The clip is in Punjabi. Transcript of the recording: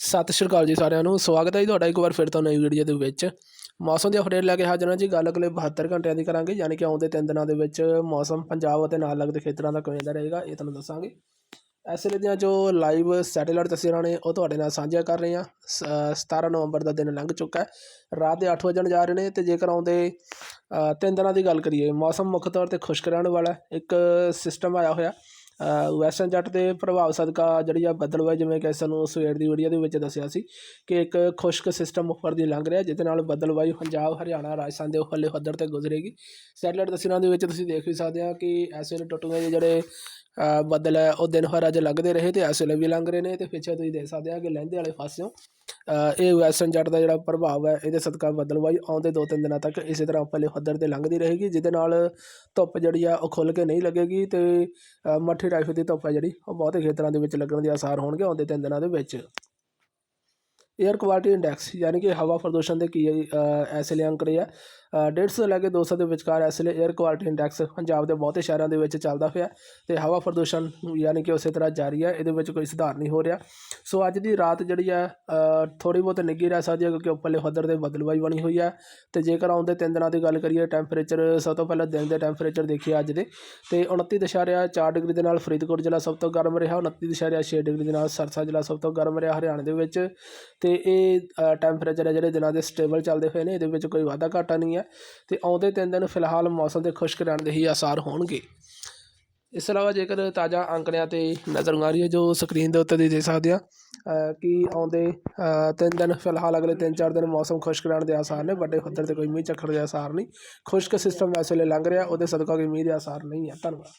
ਸਤਿ ਸ਼੍ਰੀ ਅਕਾਲ ਜੀ ਸਾਰਿਆਂ ਨੂੰ। ਸਵਾਗਤ ਹੈ ਜੀ ਤੁਹਾਡਾ ਇੱਕ ਵਾਰ ਫਿਰ ਤੋਂ ਨਵੀਂ ਵੀਡੀਓ ਦੇ ਵਿੱਚ। ਮੌਸਮ ਦੀ ਅਪਡੇਟ ਲੈ ਕੇ ਹਾਜ਼ਰ ਹਾਂ ਜੀ। ਗੱਲ ਅਗਲੇ 72 ਘੰਟਿਆਂ ਦੀ ਕਰਾਂਗੇ, ਯਾਨੀ ਕਿ ਆਉਂਦੇ ਤਿੰਨ ਦਿਨਾਂ ਦੇ ਵਿੱਚ ਮੌਸਮ ਪੰਜਾਬ ਅਤੇ ਨਾਲ ਲੱਗਦੇ ਖੇਤਰਾਂ ਦਾ ਕਿਵੇਂ ਦਾ ਰਹੇਗਾ, ਇਹ ਤੁਹਾਨੂੰ ਦੱਸਾਂਗੇ। ਇਸ ਵੇਲੇ ਦੀਆਂ ਜੋ ਲਾਈਵ ਸੈਟੇਲਾਈਟ ਤਸਵੀਰਾਂ ਨੇ, ਉਹ ਤੁਹਾਡੇ ਨਾਲ ਸਾਂਝਾ ਕਰ ਰਹੇ ਹਾਂ। ਸ- 17 ਨਵੰਬਰ ਦਾ ਦਿਨ ਲੰਘ ਚੁੱਕਾ ਹੈ। ਰਾਤ ਦੇ 8 ਵਜਣ ਜਾ ਰਹੇ ਨੇ ਤੇ ਜੇਕਰ ਆਉਂਦੇ ਤਿੰਨ ਦਿਨਾਂ ਦੀ ਗੱਲ ਕਰੀਏ, ਮੌਸਮ ਮੁੱਖ ਤੌਰ ਤੇ ਖੁਸ਼ਕ ਰਹਿਣ ਵਾਲਾ ਇੱਕ ਸਿਸਟਮ ਆਇਆ ਹੋਇਆ। ਵੈਸਟਰਨ ਜੱਟ ਦੇ ਪ੍ਰਭਾਵ ਸਦਕਾ ਜਿਹੜੀ ਆ ਬਦਲਵਾਈ ਜਿਵੇਂ ਕਿ ਸਾਨੂੰ ਸਵੇਰ ਦੀ ਵੀਡੀਓ ਦੇ ਵਿੱਚ ਦੱਸਿਆ ਸੀ ਕਿ ਇੱਕ ਖੁਸ਼ਕ ਸਿਸਟਮ ਉੱਪਰ ਦੀ ਲੰਘ ਰਿਹਾ, ਜਿਹਦੇ ਨਾਲ ਬਦਲਵਾਈ ਪੰਜਾਬ, ਹਰਿਆਣਾ, ਰਾਜਸਥਾਨ ਦੇ ਉੱਪਰਲੇ ਪੱਧਰ ਤੇ ਗੁਜ਼ਰੇਗੀ। ਸੈਟਲਾਈਟ ਤਸਵੀਰਾਂ ਦੇ ਵਿੱਚ ਤੁਸੀਂ ਦੇਖ ਵੀ ਸਕਦੇ ਆ ਕਿ ਐਸੇ ਵੇਲੇ ਟੁੱਟੂਏ ਜਿਹੜੇ ਬੱਦਲ ਹੈ ਉਹ ਦਿਨ ਭਰ ਅੱਜ ਲੰਘਦੇ ਰਹੇ ਤੇ ਇਸ ਵੇਲੇ ਵੀ ਲੰਘ ਰਹੇ ਨੇ ਤੇ ਪਿੱਛੇ ਤੁਸੀਂ ਦੇਖ ਸਕਦੇ ਆ ਕਿ ਲਹਿੰਦੇ ਵਾਲੇ ਪਾਸਿਓਂ ਇਹ ਵੈਸਟਰਨ ਜੱਟ ਦਾ ਜਿਹੜਾ ਪ੍ਰਭਾਵ ਹੈ, ਇਹਦੇ ਸਦਕਾ ਬਦਲਵਾਈ ਆਉਂਦੇ ਦੋ ਤਿੰਨ ਦਿਨਾਂ ਤੱਕ ਇਸੇ ਤਰ੍ਹਾਂ ਉੱਪਰਲੇ ਪੱਧਰ ਤੇ ਲੰਘਦੀ ਰਹੇਗੀ, ਜਿਹਦੇ ਨਾਲ ਧੁੱਪ ਜਿਹੜੀ ਆ ਉਹ ਖੁੱਲ ਕੇ ਨਹੀਂ ਲੱਗੇਗੀ ਤੇ ਮੱਠੀ ਟਾਈਪ ਦੀ ਧੁੱਪ ਹੈ ਜਿਹੜੀ, ਉਹ ਬਹੁਤੇ ਖੇਤਰਾਂ ਦੇ ਵਿੱਚ ਲੱਗਣ ਦੇ ਆਸਾਰ ਹੋਣਗੇ ਆਉਂਦੇ ਤਿੰਨ ਦਿਨਾਂ ਦੇ ਵਿੱਚ। 에ਅਰ ਕੁਆਲਿਟੀ ਇੰਡੈਕਸ ਯਾਨੀ ਕਿ ਹਵਾ ਪ੍ਰਦੂਸ਼ਣ ਦੇ ਕੀ ਅ, ਲਈ ਅੰਕੜੇ ਆ। ਰਿਹਾ ਅ, 150 ਤੋਂ ਲੈ ਕੇ 200 ਦੇ ਵਿਚਕਾਰ ਇਸ ਲਈ 에ਅਰ ਕੁਆਲਿਟੀ ਇੰਡੈਕਸ ਪੰਜਾਬ ਦੇ ਬਹੁਤੇ ਸ਼ਹਿਰਾਂ ਦੇ ਵਿੱਚ ਚੱਲਦਾ ਪਿਆ ਤੇ ਹਵਾ ਪ੍ਰਦੂਸ਼ਣ ਯਾਨੀ ਕਿ ਉਸੇ ਤਰ੍ਹਾਂ ਜਾਰੀ ਹੈ ਇਹਦੇ ਵਿੱਚ ਕੋਈ ਸੁਧਾਰ ਨਹੀਂ ਹੋ ਰਿਹਾ। ਸੋ ਅੱਜ ਦੀ ਰਾਤ ਜਿਹੜੀ ਆ ਥੋੜੀ ਬਹੁਤ ਨਿੱਘੀ ਰਹਿ ਸਕਦੀ ਹੈ ਕਿਉਂਕਿ ਉੱਪਰਲੇ ਪੱਧਰ ਦੇ ਬਦਲਵਾਈ ਬਣੀ ਹੋਈ ਹੈ ਤੇ ਜੇਕਰ ਆਉਂਦੇ ਤਿੰਨ ਦਿਨਾਂ ਦੀ ਗੱਲ ਕਰੀਏ ਟੈਂਪਰੇਚਰ ਸਭ ਤੋਂ ਪਹਿਲਾਂ ਦਿਨ ਦੇ ਟੈਂਪਰੇਚਰ ਦੇਖੀਏ ਅੱਜ ਦੇ। ਤੇ 29.4 ਡਿਗਰੀ ਦੇ ਨਾਲ ਫਰੀਦਕੋਟ ਜ਼ਿਲ੍ਹਾ ਸਭ ਤੋਂ ਗਰਮ ਰਿਹਾ 29.6 ਡਿਗਰੀ ਦੇ ਨਾਲ ਸਰਸਾ ਜ਼ਿਲ੍ਹਾ ਸਭ ਤੋਂ ਗਰਮ ਰਿਹਾ ਹਰਿਆਣਾ ਦੇ ਵਿੱਚ। ਤੇ ਅਤੇ ਇਹ ਟੈਂਪਰੇਚਰ ਹੈ ਜਿਹੜੇ ਦਿਨਾਂ ਦੇ ਸਟੇਬਲ ਚੱਲਦੇ ਹੋਏ ਨੇ, ਇਹਦੇ ਵਿੱਚ ਕੋਈ ਵਾਧਾ ਘਾਟਾ ਨਹੀਂ ਹੈ ਅਤੇ ਆਉਂਦੇ ਤਿੰਨ ਦਿਨ ਫਿਲਹਾਲ ਮੌਸਮ ਦੇ ਖੁਸ਼ਕ ਰਹਿਣ ਦੇ ਹੀ ਆਸਾਰ ਹੋਣਗੇ। ਇਸ ਤੋਂ ਇਲਾਵਾ ਜੇਕਰ ਤਾਜ਼ਾ ਅੰਕੜਿਆਂ ਤੇ ਨਜ਼ਰ ਮਾਰੀਏ ਜੋ ਸਕਰੀਨ ਦੇ ਉੱਤੇ ਤੁਸੀਂ ਦੇਖ ਸਕਦੇ ਆ ਕਿ ਆਉਂਦੇ ਤਿੰਨ ਦਿਨ ਫਿਲਹਾਲ ਅਗਲੇ ਤਿੰਨ ਚਾਰ ਦਿਨ ਮੌਸਮ ਖੁਸ਼ਕ ਰਹਿਣ ਦੇ ਆਸਾਰ ਨੇ, ਵੱਡੇ ਪੱਧਰ ਤੇ ਕੋਈ ਮੀਂਹ ਝੱਖੜ ਦੇ ਆਸਾਰ ਨਹੀਂ। ਖੁਸ਼ਕ ਸਿਸਟਮ ਇਸ ਵੇਲੇ ਲੰਘ ਰਿਹਾ, ਉਹਦੇ ਸਦਕਾ ਕੋਈ ਮੀਂਹ ਦੇ ਆਸਾਰ ਨਹੀਂ ਹੈ। ਧੰਨਵਾਦ।